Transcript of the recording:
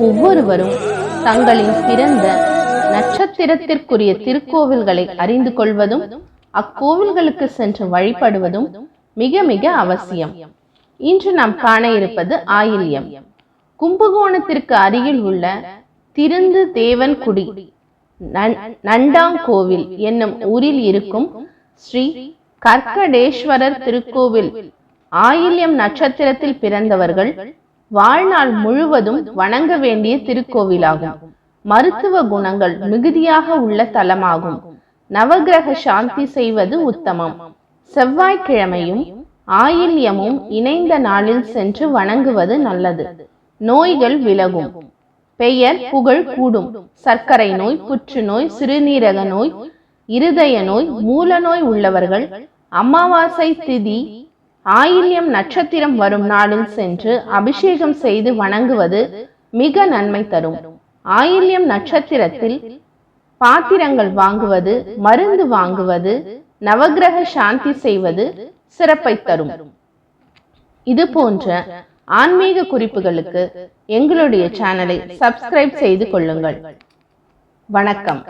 ஒவ்வொருவரும் தங்களின் பிறந்த நட்சத்திரத்திற்குரிய திருக்கோவில்களை அறிந்து கொள்வதும் அக்கோவில்களுக்கு சென்று வழிபடுவதும் மிக மிக அவசியம். இன்று நாம் காண இருப்பது ஆயில்யம் கும்பகோணத்திற்கு அருகில் உள்ள திருந்து தேவன்குடி நன்- நண்டாங்கோவில் என்னும் ஊரில் இருக்கும் ஸ்ரீ கர்க்கடேஸ்வரர் திருக்கோவில். ஆயில்யம் நட்சத்திரத்தில் பிறந்தவர்கள் வாழ்நாள் முழுவதும் வணங்க வேண்டிய திருக்கோவிலாகும். மருத்துவ குணங்கள் மிகுதியாக உள்ள தலமாகும். நவகிரக சாந்தி செய்வது உத்தமம். செவ்வாய்க்கிழமையும் ஆயில்யமும் இணைந்த நாளில் சென்று வணங்குவது நல்லது. நோய்கள் விலகும். பெயர் புகழ் கூடும். சர்க்கரை நோய் புற்றுநோய் சிறுநீரக நோய் இருதய நோய் மூல நோய் உள்ளவர்கள் அமாவாசை திதி ஆயில்யம் நட்சத்திரம் வரும் நாளில் சென்று அபிஷேகம் செய்து வணங்குவது மிக நன்மை தரும். ஆயில்யம் நட்சத்திரத்தில் பாத்திரங்கள் வாங்குவது மருந்து வாங்குவது நவக்கிரக சாந்தி செய்வது சிறப்பை தரும். இது போன்ற ஆன்மீக குறிப்புகளுக்கு எங்களுடைய சேனலை சப்ஸ்கிரைப் செய்து கொள்ளுங்கள். வணக்கம்.